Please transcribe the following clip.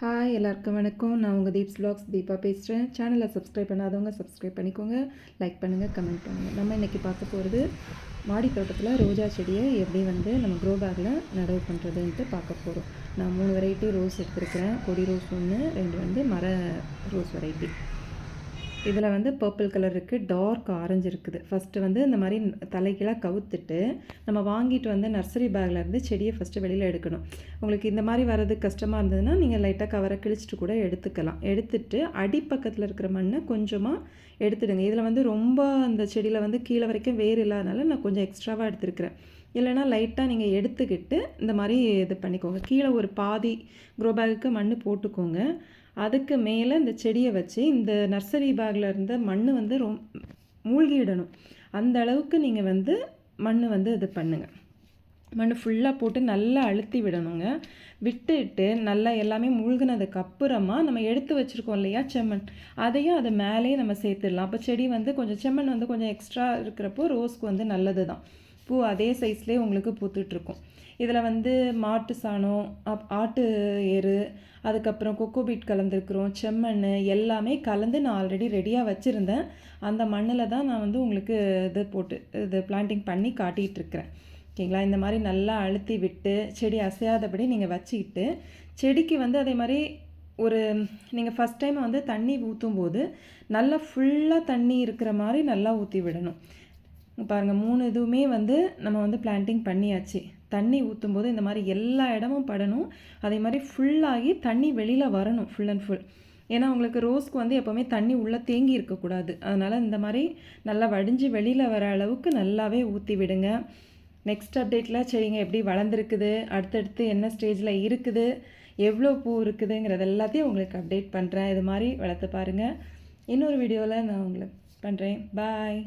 Hi எல்லாருக்கும் வணக்கம். நான் உங்கள் தீப்ஸ் ப்ளாக்ஸ் தீபா பேசுகிறேன் சேனலை சப்ஸ்கிரைப் பண்ணாதவங்க சப்ஸ்கிரைப் பண்ணிக்கோங்க. லைக் பண்ணுங்கள் கமெண்ட் பண்ணுங்கள் நம்ம இன்றைக்கி பார்க்க போகிறது மாடி தோட்டத்தில் ரோஜா செடியை எப்படி வந்து நம்ம க்ரோ பேக்கில் நடவு பண்ணுறதுன்ட்டு பார்க்க போகிறோம் நான் மூணு வெரைட்டி ரோஸ் எடுத்துருக்கிறேன். கொடி ரோஸ் ஒன்று ரெண்டு வந்து மர ரோஸ் வெரைட்டி இதில் வந்து பர்பிள் கலர் இருக்குது டார்க் ஆரஞ்சு இருக்குது. ஃபஸ்ட்டு வந்து இந்த மாதிரி தலைகீழாக கவுத்துட்டு நம்ம வாங்கிட்டு வந்து நர்சரி பேக்கில் இருந்து செடியை ஃபஸ்ட்டு வெளியில் எடுக்கணும். உங்களுக்கு இந்த மாதிரி வர்றது கஷ்டமாக இருந்ததுன்னா நீங்கள் லைட்டாக கவரை கிழிச்சிட்டு கூட எடுத்துக்கலாம். எடுத்துட்டு அடிப்பக்கத்தில் இருக்கிற மண்ணை கொஞ்சமாக எடுத்துடுங்க. இதில் வந்து ரொம்ப அந்த செடியில் வந்து கீழே வரைக்கும் வேர் இல்லாதனால நான் கொஞ்சம் எக்ஸ்ட்ராவாக எடுத்துருக்கிறேன். இல்லைனா லைட்டாக நீங்கள் எடுத்துக்கிட்டு இந்த மாதிரி இது பண்ணிக்கோங்க. கீழே ஒரு பாதி க்ரோ பேக்குக்கு மண் போட்டுக்கோங்க. அதுக்கு மேலே இந்த செடியை வச்சு இந்த நர்சரி பேக்கில் இருந்த மண் வந்து ரொம் மூழ்கிடணும். அந்த அளவுக்கு நீங்கள் வந்து மண் வந்து இது பண்ணுங்கள் மண் ஃபுல்லாக போட்டு நல்லா அழுத்தி விடணுங்க. விட்டுட்டு நல்லா எல்லாமே மூழ்கினதுக்கு அப்புறமா நம்ம எடுத்து வச்சுருக்கோம் இல்லையா செம்மண். அதையும் அது மேலேயே நம்ம சேர்த்துடலாம். அப்போ செடி வந்து கொஞ்சம் செம்மண் வந்து கொஞ்சம் எக்ஸ்ட்ரா இருக்கிறப்போ ரோஸ்க்கு வந்து நல்லது தான் பூ அதே சைஸ்லேயே உங்களுக்கு பூத்துட்ருக்கும் இதில் வந்து மாட்டு சாணம் அப் ஆட்டு எரு அதுக்கப்புறம் கொக்கோபீட் கலந்துருக்குறோம் செம்மண் எல்லாமே கலந்து நான் ஆல்ரெடி ரெடியாக வச்சுருந்தேன். அந்த மண்ணில் தான் நான் வந்து உங்களுக்கு இது போட்டு இது பிளான்டிங் பண்ணி காட்டிகிட்ருக்கிறேன் ஓகேங்களா? இந்த மாதிரி நல்லா அழுத்தி விட்டு செடி அசையாதபடி நீங்கள் வச்சுக்கிட்டு செடிக்கு வந்து அதே மாதிரி ஒரு நீங்கள் ஃபஸ்ட் டைம் வந்து தண்ணி ஊற்றும் போது நல்லா ஃபுல்லாக தண்ணி இருக்கிற மாதிரி நல்லா ஊற்றி விடணும். பாருங்கள் மூணு இதுவுமே வந்து நம்ம வந்து பிளான்டிங் பண்ணியாச்சு. தண்ணி ஊற்றும் போது இந்த மாதிரி எல்லா இடமும் படணும். அதே மாதிரி ஃபுல்லாகி தண்ணி வெளியில் வரணும் ஃபுல் அண்ட் ஃபுல் ஏன்னா உங்களுக்கு ரோஸ்க்கு வந்து எப்போவுமே தண்ணி உள்ளே தேங்கி இருக்கக்கூடாது. அதனால் இந்த மாதிரி நல்லா வடிஞ்சு வெளியில் வர அளவுக்கு நல்லாவே ஊற்றி விடுங்க. நெக்ஸ்ட் அப்டேட்டில் செடிங்க எப்படி வளர்ந்துருக்குது அடுத்தடுத்து என்ன ஸ்டேஜில் இருக்குது எவ்வளோ பூ இருக்குதுங்கிறது எல்லாத்தையும் உங்களுக்கு அப்டேட் பண்ணுறேன் இது மாதிரி வளர்த்து பாருங்கள் இன்னொரு வீடியோவில் நான் உங்களுக்கு பண்ணுறேன் பாய்